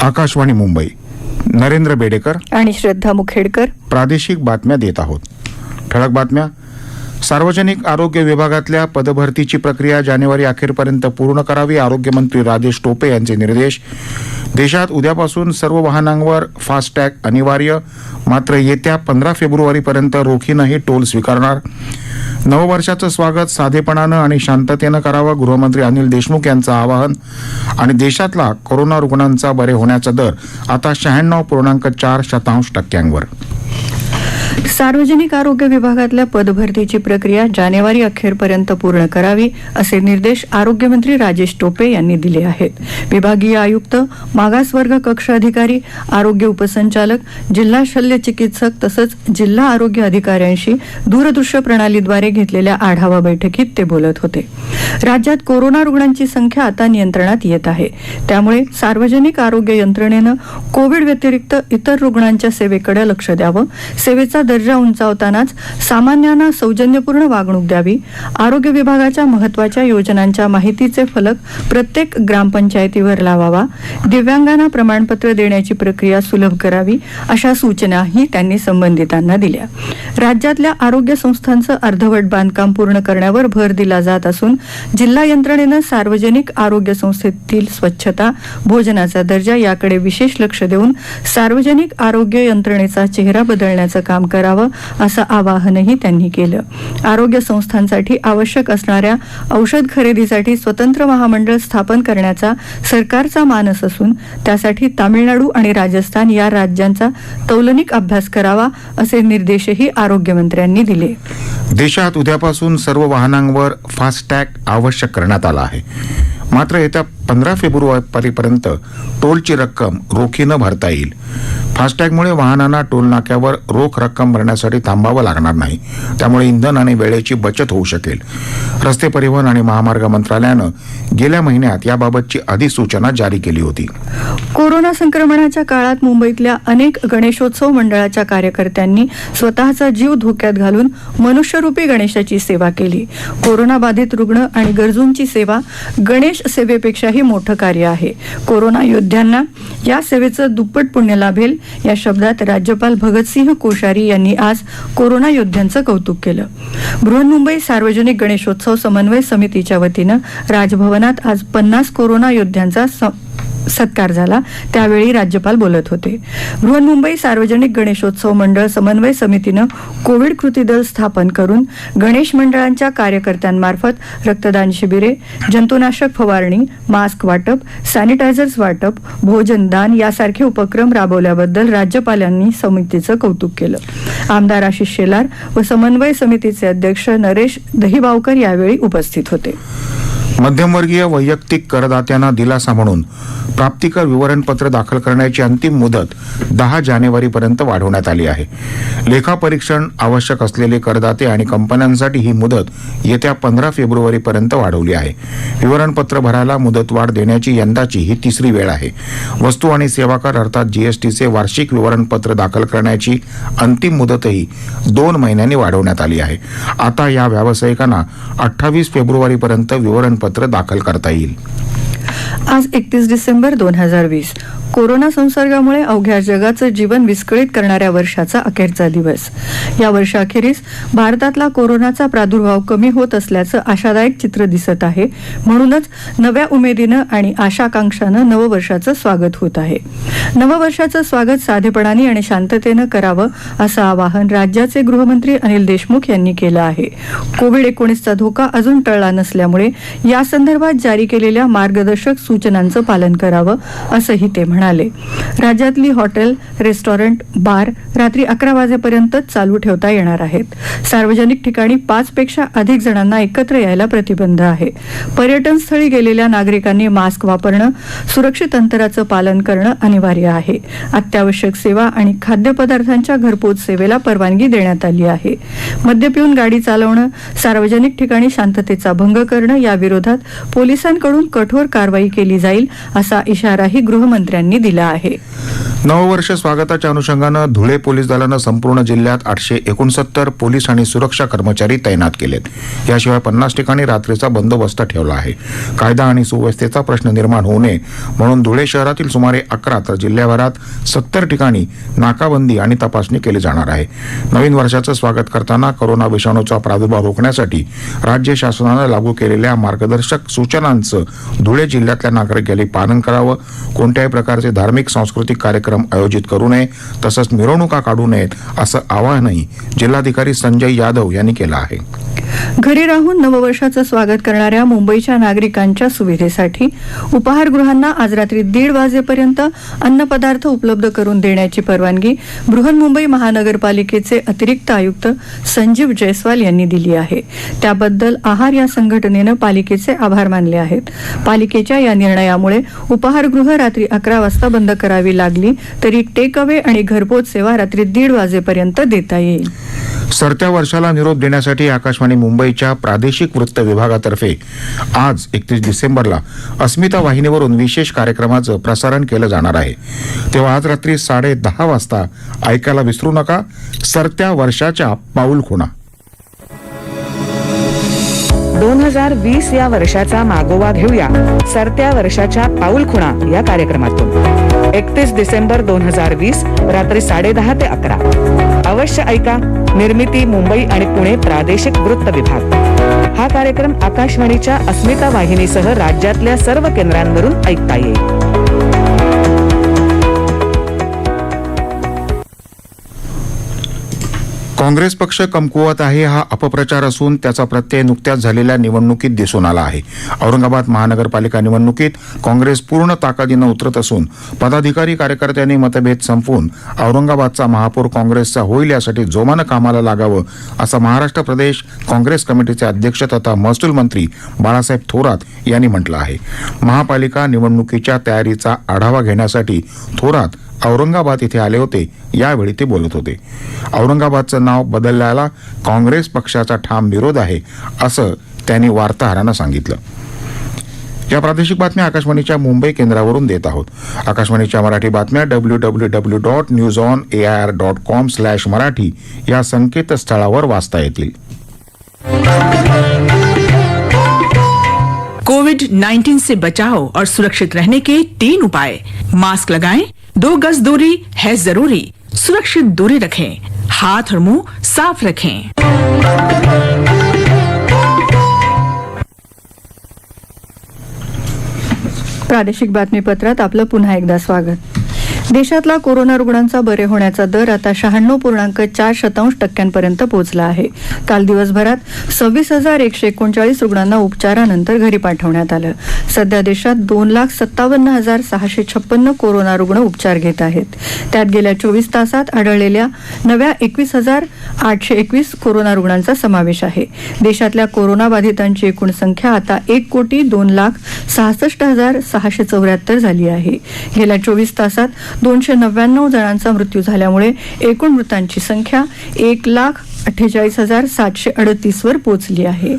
आकाशवाणी मुंबई. नरेंद्र बेडेकर. आणि श्रद्धा मुखेडकर. प्रादेशिक बातम्या देत आहोत. ठळक बातम्या. सार्वजनिक आरोग्य विभागातल्या पदभरतीची प्रक्रिया जानेवारी अखेरपर्यंत पूर्ण करावी आरोग्यमंत्री राजेश टोपे यांचे निर्देश. देशात उद्यापासून सर्व वाहनांवर फास्टॅग अनिवार्य. मात्र येत्या पंधरा फेब्रुवारीपर्यंत रोखीनंही टोल स्वीकारणार. नववर्षाचं स्वागत साधेपणानं आणि शांततेनं करावं गृहमंत्री अनिल देशमुख यांचं आवाहन. आणि देशातला कोरोना रुग्णांचा बरे होण्याचा दर आता शहाण्णव पूर्णांक चार शतांश टक्क्यांवर. सार्वजनिक आरोग्य विभागातल्या पदभरतीची प्रक्रिया जानेवारी अखेरपर्यंत पूर्ण करावी असे निर्देश आरोग्यमंत्री राजेश टोपे यांनी दिले आहेत. विभागीय आयुक्त मागासवर्ग कक्ष अधिकारी आरोग्य उपसंचालक जिल्हा शल्य चिकित्सक तसंच जिल्हा आरोग्य अधिकाऱ्यांशी दूरदृश्य प्रणालीद्वारे घेतलेल्या आढावा बैठकीत ते बोलत होते. राज्यात कोरोना रुग्णांची संख्या आता नियंत्रणात येत आहे. त्यामुळे सार्वजनिक आरोग्य यंत्रणेनं कोविड व्यतिरिक्त इतर रुग्णांच्या सेवेकडे लक्ष द्यावं सेवेचा दर्जा उंचावतानाच सामान्यांना सौजन्यपूर्ण वागणूक द्यावी. आरोग्य विभागाच्या महत्त्वाच्या योजनांच्या माहितीचे फलक प्रत्येक ग्रामपंचायतीवर लावावा. दिव्यांगांना प्रमाणपत्र देण्याची प्रक्रिया सुलभ करावी अशा सूचनाही त्यांनी संबंधितांना दिल्या. राज्यातल्या आरोग्य संस्थांचं अर्धवट बांधकाम पूर्ण करण्यावर भर दिला जात असून जिल्हा यंत्रणेनं सार्वजनिक आरोग्य संस्थेतील स्वच्छता भोजनाचा दर्जा याकडे विशेष लक्ष देऊन सार्वजनिक आरोग्य यंत्रणेचा चेहरा बदलण्याचं काम करावं असं आवाहनही त्यांनी केलं. आरोग्य संस्थांसाठी आवश्यक असणाऱ्या औषध खरेदीसाठी स्वतंत्र महामंडळ स्थापन करण्याचा सरकारचा मानस असून त्यासाठी तामिळनाडू आणि राजस्थान या राज्यांचा तौलनिक अभ्यास करावा असे निर्देशही आरोग्यमंत्र्यांनी दिले. देशात उद्यापासून सर्व वाहनांवर फास्टॅग आवश्यक करण्यात आला आहे. मात्र येत्या पंधरा फेब्रुवारीपर्यंत टोलची रक्कम रोखीनं भरता येईल. फास्टॅगमुळे वाहनांना टोल नाक्यावर रोख रक्कम भरण्यासाठी थांबावं लागणार नाही. त्यामुळे इंधन आणि वेळेची बचत होऊ शकेल. रस्ते परिवहन आणि महामार्ग मंत्रालयानं गेल्या महिन्यात याबाबतची अधिसूचना जारी केली होती. कोरोना संक्रमणाच्या काळात मुंबईतल्या अनेक गणेशोत्सव मंडळाच्या कार्यकर्त्यांनी स्वतःचा जीव धोक्यात घालून मनुष्यरूपी गणेशाची सेवा केली. कोरोना बाधित रुग्ण आणि गरजूंची सेवा गणेश सेवेपेक्षाही मोठं कार्य आहे. कोरोना योद्ध्यांना या सेवेचं दुप्पट पुण्य लाभेल या शब्दात राज्यपाल भगतसिंह कोश्यारी यांनी आज कोरोना योद्ध्यांचं कौतुक केलं. बृहन्मुंबई सार्वजनिक गणेशोत्सव समन्वय समितीच्या वतीनं राजभवनात आज पन्नास कोरोना योद्ध्यांचा सत्कार झाला. त्यावेळी राज्यपाल बोलत होते. बृहन्मुंबई सार्वजनिक गणेशोत्सव मंडळ समन्वय समितीनं कोविड कृती दल स्थापन करून गणेश मंडळांच्या कार्यकर्त्यांमार्फत रक्तदान शिबिरे जंतुनाशक फवारणी मास्क वाटप सॅनिटायझर्स वाटप भोजन दान यासारखे उपक्रम राबवल्याबद्दल राज्यपालांनी समितीचं कौतुक केलं. आमदार आशिष शेलार व समन्वय समितीचे अध्यक्ष नरेश दहिबावकर यावेळी उपस्थित होते. मध्यमवर्गीय वैयक्तिक करदात्यांना दिलासा म्हणून प्राप्तिकर विवरणपत्र दाखल करण्याची अंतिम मुदत दहा जानेवारीपर्यंत वाढवण्यात आली आहे. लेखापरीक्षण आवश्यक असलेले करदाते आणि कंपन्यांसाठी ही मुदत येत्या पंधरा फेब्रुवारीपर्यंत वाढवली आहे. विवरणपत्र भरायला मुदतवाढ देण्याची यंदाची ही तिसरी वेळ आहे. वस्तू आणि सेवा कर अर्थात जीएसटीचे वार्षिक विवरणपत्र दाखल करण्याची अंतिम मुदतही दोन महिन्यांनी वाढवण्यात आली आहे. आता या व्यावसायिकांना अठ्ठावीस फेब्रुवारीपर्यंत विवरण विवरणपत्र दाखल करता येईल. आज एकतीस डिसेंबर दोन हजार वीस. कोरोना संसर्गामुळे अवघ्या जगाचं जीवन विस्कळीत करणाऱ्या वर्षाचा अखेरचा दिवस. या वर्षाखेरीस भारतातला कोरोनाचा प्रादुर्भाव कमी होत असल्याचं आशादायक चित्र दिसत आहे. म्हणूनच नव्या उमेदीनं आणि आशाकांक्षानं नववर्षाचं स्वागत होत आहे. नववर्षाचं स्वागत साधेपणाने आणि शांततेनं करावं असं आवाहन राज्याचे गृहमंत्री अनिल देशमुख यांनी केलं आहे. कोविड एकोणीसचा धोका अजून टळला नसल्यामुळे या संदर्भात जारी केलेल्या मार्गदर्शक सूचनांचं पालन करावं असंही ते म्हणाले. राज्यातली हॉटेल रेस्टॉरंट बार रात्री अकरा वाजेपर्यंतच चालू ठेवता येणार आहेत. सार्वजनिक ठिकाणी पाचपेक्षा अधिक जणांना एकत्र यायला प्रतिबंध आहे. पर्यटन स्थळी गेलेल्या नागरिकांनी मास्क वापरणं सुरक्षित अंतराचं पालन करणं अनिवार्य आहे. अत्यावश्यक सेवा आणि खाद्यपदार्थांच्या घरपोच सेवेला परवानगी देण्यात आली आहे. मद्य पिऊन गाडी चालवणं सार्वजनिक ठिकाणी शांततेचा भंग करणं या विरोधात पोलिसांकडून कठोर कारवाई केली जाईल असा इशाराही गृहमंत्र्यांनी दिला आहे. नववर्ष स्वागताच्या अनुषंगानं धुळे पोलीस दलानं संपूर्ण जिल्ह्यात आठशे एकोणसत्तर पोलीस आणि सुरक्षा कर्मचारी तैनात केलेत. याशिवाय पन्नास ठिकाणी रात्रीचा बंदोबस्त ठेवला आहे. कायदा आणि सुव्यवस्थेचा प्रश्न निर्माण होऊ नये म्हणून धुळे शहरातील सुमारे अकरा तर जिल्ह्याभरात सत्तर ठिकाणी नाकाबंदी आणि तपासणी केली जाणार आहे. नवीन वर्षाचं स्वागत करताना कोरोना विषाणूचा प्रादुर्भाव रोखण्यासाठी राज्य शासनानं लागू केलेल्या मार्गदर्शक सूचनांचं धुळे जिल्ह्यातल्या नागरिकांनी पालन करावं. कोणत्याही प्रकारचे धार्मिक सांस्कृतिक कार्यक्रम आयोजित करू नये तसंच मिरवणुका काढू नयेत असं आवाहनही जिल्हाधिकारी संजय यादव यांनी केलं आहे. घरी राहून नववर्षाचं स्वागत करणाऱ्या मुंबईच्या नागरिकांच्या सुविधेसाठी उपाहारगृहांना आज रात्री दीड वाजेपर्यंत अन्नपदार्थ उपलब्ध करून देण्याची परवानगी बृहन्मुंबई महानगरपालिकेचे अतिरिक्त आयुक्त संजीव जयस्वाल यांनी दिली आहे. त्याबद्दल आहार या संघटनेनं पालिकेचे आभार मानले आहेत. पालिकेच्या या निर्णयामुळे उपाहारगृह रात्री अकरा वाजता बंद करावी लागली तरी टेक अवे आणि घरपोच सेवा रात्री दीड वाजेपर्यंत देता येईल. सरत्या वर्षाला निरोप देण्यासाठी आकाशवाणी मुंबईच्या प्रादेशिक वृत्त विभागातर्फे आज एकतीस डिसेंबरला अस्मिता वाहिनीवरून विशेष कार्यक्रमाचं प्रसारण केलं जाणार आहे. तेव्हा आज रात्री साडे दहा वाजता ऐकायला विसरू नका. सरत्या वर्षाच्या पाऊल खुणा. दोन हजार वीस या वर्षाचा मागोवा घेऊया. सरत्या वर्षाच्या पाऊलखुणा या कार्यक्रमातून. एकतीस डिसेंबर दोन हजार वीस रात्री साडेदहा ते अकरा. अवश्य ऐका निर्मिती मुंबई आणि पुणे प्रादेशिक वृत्त विभाग. हा कार्यक्रम आकाशवाणीच्या अस्मिता वाहिनीसह राज्यातल्या सर्व केंद्रांवरून ऐकता येईल. काँग्रेस पक्ष कमकुवत आहे हा अपप्रचार असून त्याचा प्रत्यय नुकत्याच झालेल्या निवडणुकीत दिसून आला आहे. औरंगाबाद महानगरपालिका निवडणुकीत काँग्रेस पूर्ण ताकदीनं उतरत असून पदाधिकारी कार्यकर्त्यांनी मतभेद संपवून औरंगाबादचा महापौर काँग्रेसचा होईल यासाठी जोमानं कामाला लागावं असं महाराष्ट्र प्रदेश काँग्रेस कमिटीचे अध्यक्ष तथा महसूल मंत्री बाळासाहेब थोरात यांनी म्हटलं आहे. महापालिका निवडणुकीच्या तयारीचा आढावा घेण्यासाठी थोरात औरंगाबाद इथे आले होते यावेळी ते बोलत होते. औरंगाबादचं नाव बदलल्याला काँग्रेस पक्षाचा ठाम विरोध आहे असं त्यांनी वार्ताहरांना सांगितलं. या प्रादेशिक बातम्या आकाशवाणीच्या मुंबई केंद्रावरून देत आहोत. आकाशवाणीच्या मराठी बातम्या W W W dot news on A I R dot com slash Marathi या संकेतस्थळावर वाचता येतील. कोविड 19 से बचाव और सुरक्षित रहने के तीन उपाय। मास्क लगाएं दो गज दूरी है जरूरी। सुरक्षित दूरी रखें हाथ और मुंह साफ रखें। प्रादेशिक बातमीपत्रात आपलं पुन्हा एकदा स्वागत. देशातला कोरोना रुग्णांचा बरे होण्याचा दर आता शहाण्णव पूर्णांक चार शतांश टक्क्यांपर्यंत पोहोचला आहे. काल दिवसभरात सव्वीस हजार एकशे एकोणचाळीस रुग्णांना उपचारानंतर घरी पाठवण्यात आलं. सध्या देशात दोन लाख सत्तावन्न हजार सहाशे छप्पन्न कोरोना रुग्ण उपचार घेत आहेत. त्यात गेल्या चोवीस तासात आढळलेल्या नव्या एकवीस हजार आठशे एकवीस कोरोना रुग्णांचा समावेश आहे. देशातल्या कोरोना बाधितांची एकूण संख्या आता एक कोटी दोन लाख सहासष्ट हजार सहाशे चौऱ्याहत्तर झाली आहे. गेल्या चोवीस तासात दोनशे नव्याण्णव जणांचा मृत्यू झाल्यामुळे एकूण मृतांची संख्या एक लाख अठ्ठेचाळीस हजार सातशे अडतीस वर पोहोचली आहे.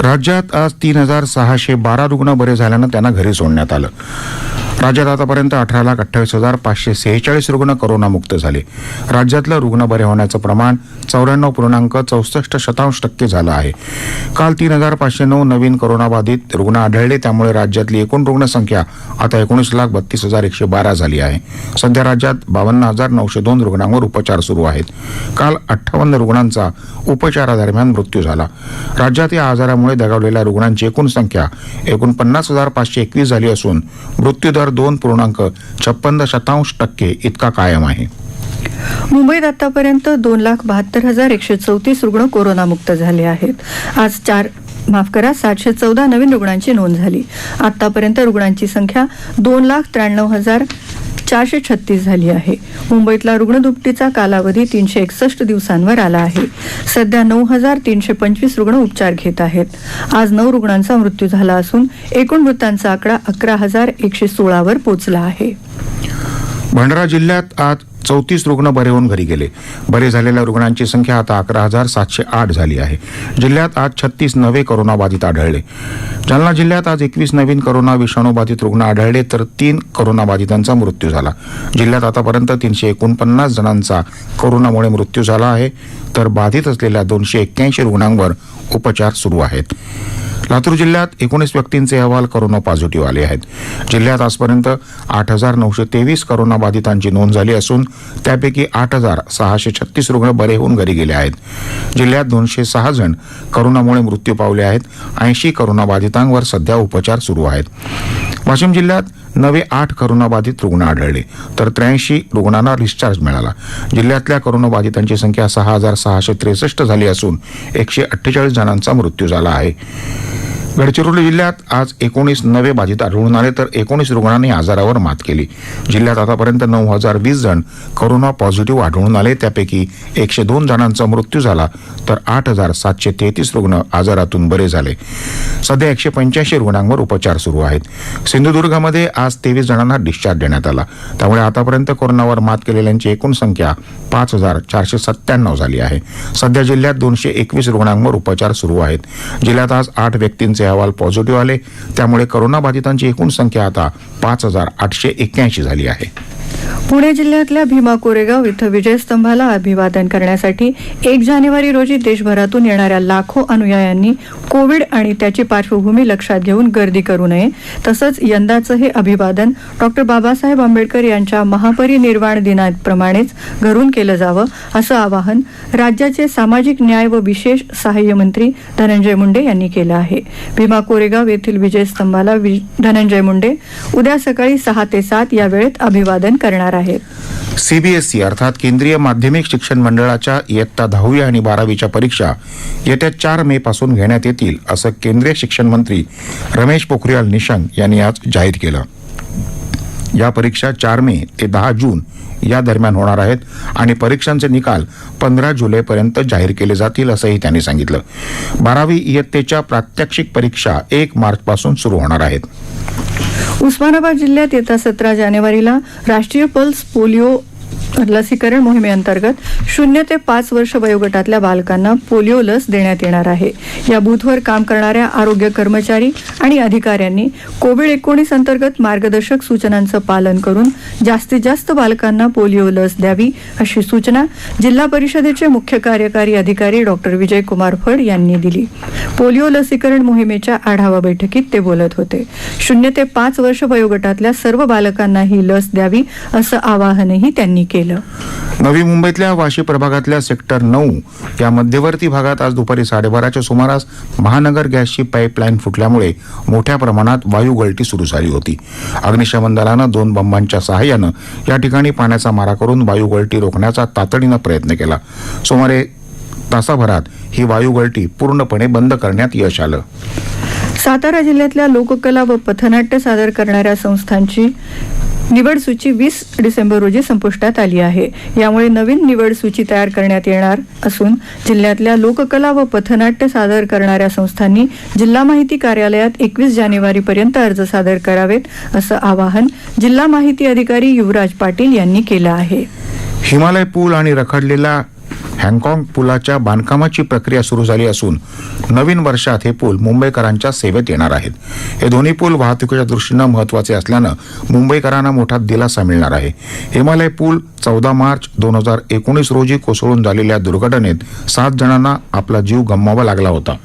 राज्यात आज तीन हजार सहाशे बारा रुग्ण बरे झाल्यानं त्यांना घरी सोडण्यात आलं. राज्यात आतापर्यंत अठरा लाख अठ्ठावीस हजार पाचशे सेहेचाळीस रुग्ण करोनामुक्त झाले. राज्यातलं रुग्ण बरे होण्याचं प्रमाण चौऱ्याण्णव पूर्णांक चौसष्ट शतांश टक्के झालं आहे. काल तीन हजार पाचशे नऊ नवीन करोनाबाधित रुग्ण आढळले. त्यामुळे राज्यातली एकूण रुग्णसंख्या आता एकोणीस लाख बत्तीस हजार एकशे बारा झाली आहे. सध्या राज्यात बावन्न हजार नऊशे दोन रुग्णांवर उपचार सुरू आहेत. काल अठ्ठावन्न रुग्णांचा उपचारादरम्यान मृत्यू झाला. राज्यात या आजारामुळे दगावलेल्या रुग्णांची एकूण संख्या एकोणपन्नास हजार पाचशे एकवीस झाली असून मृत्यूदर दोन पूर्णांक छप्पन्न शतांश टक्के इतका कायम आहे. मुंबईत आतापर्यंत दोन लाख बहात्तर हजार एकशे चौतीस रुग्ण कोरोनामुक्त झाले आहेत. आज चार माफ करा सातशे चौदा नवीन रुग्णांची नोंद झाली. आतापर्यंत रुग्णांची संख्या दोन लाख त्र्याण्णव हजार चारशे छत्तीस झाली आहे. मुंबईतला रुग्ण दुपटीचा कालावधी तीनशे एकसष्ट दिवसांवर आला आहे. सध्या नऊ हजार तीनशे पंचवीस रुग्ण उपचार घेत आहेत. आज नऊ रुग्णांचा मृत्यू झाला असून एकूण मृतांचा आकडा अकरा हजार एकशे सोळावर पोहोचला आहे. भंडारा जिल्ह्यात आज चौतीस रुग्ण बरे होऊन घरी गेले. बरे झालेल्या रुग्णांची संख्या आता अकरा हजार सातशे आठ झाली आहे. जिल्ह्यात आज छत्तीस नवे कोरोनाबाधित आढळले. जालना जिल्ह्यात आज एकवीस नवीन कोरोना विषाणूबाधित रुग्ण आढळले तर तीन कोरोनाबाधितांचा मृत्यू झाला. जिल्ह्यात आतापर्यंत तीनशे एकोणपन्नास जणांचा कोरोनामुळे मृत्यू झाला आहे. तर बाधित असलेल्या दोनशे एक्क्याऐंशी रुग्णांवर उपचार सुरू आहेत. लातूर जिल्ह्यात एकोणीस व्यक्तींचे अहवाल कोरोना पॉझिटिव्ह आले आहेत. जिल्ह्यात आजपर्यंत आठ हजार नऊशे तेवीस कोरोनाबाधितांची नोंद झाली असून त्यापैकी आठ हजार सहाशे छत्तीस रुग्ण बरे होऊन घरी गेले आहेत. जिल्ह्यात दोनशे सहा जण करोनामुळे मृत्यू पावले आहेत. ऐंशी करोनाबाधितांवर सध्या उपचार सुरू आहेत. वाशिम जिल्ह्यात नवे आठ करोनाबाधित रुग्ण आढळले तर त्र्याऐंशी रुग्णांना डिस्चार्ज मिळाला. जिल्ह्यातल्या करोनाबाधितांची संख्या सहा हजार सहाशे त्रेसष्ट झाली असून एकशे अठ्ठेचाळीस जणांचा मृत्यू झाला आहे. गडचिरोली जिल्ह्यात आज एकोणीस नवे बाधित आढळून आले तर एकोणीस रुग्णांनी आजारावर मात केली. जिल्ह्यात आतापर्यंत नऊ हजार वीस जण कोरोना पॉझिटिव्ह आढळून आले. त्यापैकी एकशे दोन जणांचा मृत्यू झाला तर आठ हजार सातशे तेहतीस रुग्ण आजारातून बरे झाले. सध्या एकशे पंच्याऐंशी रुग्णांवर उपचार सुरू आहेत. सिंधुदुर्गामध्ये आज तेवीस जणांना डिस्चार्ज देण्यात आला. त्यामुळे आतापर्यंत कोरोनावर मात केलेल्यांची एकूण संख्या पाच हजार चारशे सत्त्याण्णव झाली आहे. सध्या जिल्ह्यात दोनशे एकवीस रुग्णांवर उपचार सुरू आहेत. जिल्ह्यात आज आठ व्यक्तींचे अहवाल पॉझिटिव्ह आले. त्यामुळे करोनाबाधितांची एकूण संख्या आता पाच हजार आठशे एक्क्याऐंशी झाली आहे. पुणे जिल्ह्यातल्या भीमा कोरेगाव इथं विजयस्तंभाला अभिवादन करण्यासाठी एक जानेवारी रोजी देशभरातून येणाऱ्या लाखो अनुयायांनी कोविड आणि त्याची पार्श्वभूमी लक्षात घेऊन गर्दी करू नये. तसंच यंदाचं हे अभिवादन डॉक्टर बाबासाहेब आंबेडकर यांच्या महापरिनिर्वाण दिनाप्रमाणेच घरून केलं जावं असं आवाहन राज्याचे सामाजिक न्याय व विशेष सहाय्य मंत्री धनंजय मुंडे यांनी केलं आहे. भीमा कोरेगाव येथील विजयस्तंभाला वि- धनंजय मुंडे उद्या सकाळी सहा ते सात या वेळेत अभिवादन करणार आहेत. सीबीएसई अर्थात केंद्रीय माध्यमिक शिक्षण मंडळाच्या इयत्ता दहावी आणि बारावीच्या परीक्षा येत्या चार मे पासून घेण्यात येतील असं केंद्रीय शिक्षण मंत्री रमेश पोखरियाल निशंक यांनी आज जाहीर केलं. या परीक्षा चार मे ते दहा जून या दरम्यान होणार आहेत आणि परीक्षांचे निकाल पंधरा जुलैपर्यंत जाहीर केले जातील असंही त्यांनी सांगितलं. बारावी इयत्तेच्या प्रात्यक्षिक परीक्षा एक मार्चपासून सुरू होणार आहेत. उस्मानाबाद जिल्ह्यात येत्या सतरा जानेवारीला राष्ट्रीय पल्स पोलिओ लसीकरण मोहिमेअंतर्गत शून्य ते पाच वर्ष वयोगटातल्या बालकांना पोलिओ लस देण्यात येणार आहे. या बूथवर काम करणाऱ्या आरोग्य कर्मचारी आणि अधिकाऱ्यांनी कोविड एकोणीस अंतर्गत मार्गदर्शक सूचनांचं पालन करून जास्तीत जास्त बालकांना पोलिओ लस द्यावी अशी सूचना जिल्हा परिषदेचे मुख्य कार्यकारी अधिकारी डॉक्टर विजय कुमार फड यांनी दिली. पोलिओ लसीकरण मोहिमेच्या आढावा बैठकीत ते बोलत होते. शून्य ते पाच वर्ष वयोगटातल्या सर्व बालकांना ही लस द्यावी असं आवाहनही त्यांनी केलं. नवी मुंबईतल्या वाशी प्रभागातल्या सेक्टर नऊ या मध्यवर्ती भागात आज दुपारी साडेबाराच्या सुमारास महानगर गॅसची पाईपलाईन फुटल्यामुळे मोठ्या प्रमाणात वायू गळती सुरू झाली होती. अग्निशमन दलानं दोन बंबांच्या सहाय्यानं या ठिकाणी पाण्याचा मारा करून वायू गळती रोखण्याचा तातडीनं प्रयत्न केला. सुमारे तासाभरात ही वायू गळती पूर्णपणे बंद करण्यात यश आलं. सातारा जिल्ह्यातल्या लोककला व पथनाट्य सादर करणाऱ्या संस्थांची निवड सूची वीस डिसेंबर रोजी संपुष्टात आली आहे. यामुळे नवीन निवड सूची तयार करण्यात येणार असून जिल्ह्यातल्या लोककला व पथनाट्य सादर करणाऱ्या संस्थांनी जिल्हा माहिती कार्यालयात एकवीस जानेवारीपर्यंत अर्ज सादर करावेत असं आवाहन जिल्हा माहिती अधिकारी युवराज पाटील यांनी केलं आहे. हिमालय पूल आणि रखडलेला हँगकाँग पुलाच्या बांधकामाची प्रक्रिया सुरू झाली असून नवीन वर्षात हे पूल मुंबईकरांच्या सेवेत येणार आहेत. हे दोन्ही पूल वाहतुकीच्या दृष्टीनं महत्त्वाचे असल्यानं मुंबईकरांना मोठा दिलासा मिळणार आहे. हिमालय पूल चौदा मार्च दोन हजार एकोणीस रोजी कोसळून झालेल्या दुर्घटनेत सात जणांना आपला जीव गमवावा लागला होता.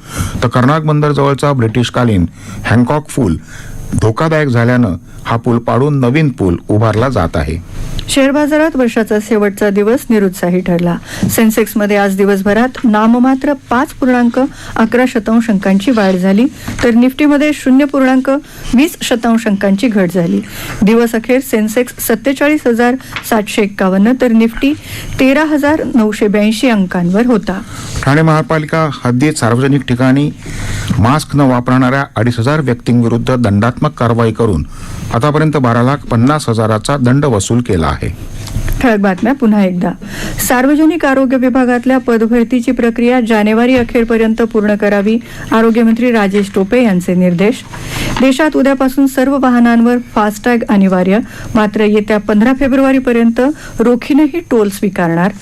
तर कर्नाक बंदरजवळचा ब्रिटिशकालीन हँगकॉक पूल धोकादायक झाल्यानं हा पूल पाडून नवीन पूल उभारला जात आहे. शेअर बाजारात वर्षाचा शेवटचा दिवस निरुत्साही ठरला. सेन्सेक्समध्ये आज दिवसभरात नाममात्र पाच पूर्णांक अकरा शतांश अंकांची वाढ झाली तर निफ्टीमध्ये शून्य पूर्णांक वीस शतांश अंकांची घट झाली. दिवस अखेर सेन्सेक्स सत्तेचाळीस हजार सातशे एक्कावन्न तर निफ्टी तेरा हजार नऊशे ब्याऐंशी अंकांवर होता. ठाणे महापालिका हद्दीत सार्वजनिक ठिकाणी मास्क न वापरणाऱ्या अडीच हजार व्यक्तींविरुद्ध दंडात्मक कारवाई करून आतापर्यंत बारा लाख पन्नास हजाराचा दंड वसूल केला आहे. ठळक बातम्या पुन्हा एकदा. सार्वजनिक आरोग्य विभागातल्या पदभरतीची प्रक्रिया जानेवारी अखेरपर्यंत पूर्ण करावी आरोग्यमंत्री राजेश टोपे यांचे निर्देश. देशात उद्यापासून सर्व वाहनांवर फास्टॅग अनिवार्य मात्र येत्या पंधरा फेब्रुवारीपर्यंत रोखीनंही टोल स्वीकारणार.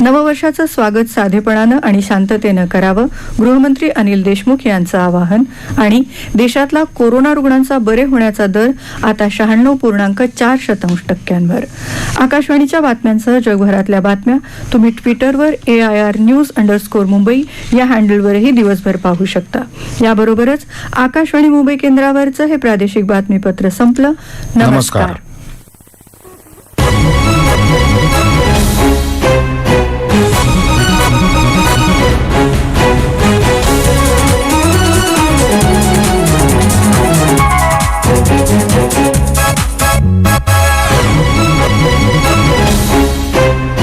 नववर्षाचं स्वागत साधेपणानं आणि शांततेनं करावं गृहमंत्री अनिल देशमुख यांचं आवाहन आणि देशातला कोरोना रुग्णांचा बरे होण्याचा दर आता शहाण्णव पूर्णांक चार शतांश टक्क्यांवर. आकाशवाणीच्या बातम्यांसह जगभरातल्या बातम्या तुम्ही ट्विटरवर A I R news underscore Mumbai या हँडलवरही दिवसभर पाहू शकता. याबरोबरच आकाशवाणी मुंबई केंद्रावरचं हे प्रादेशिक बातमीपत्र संपलं. नमस्कार.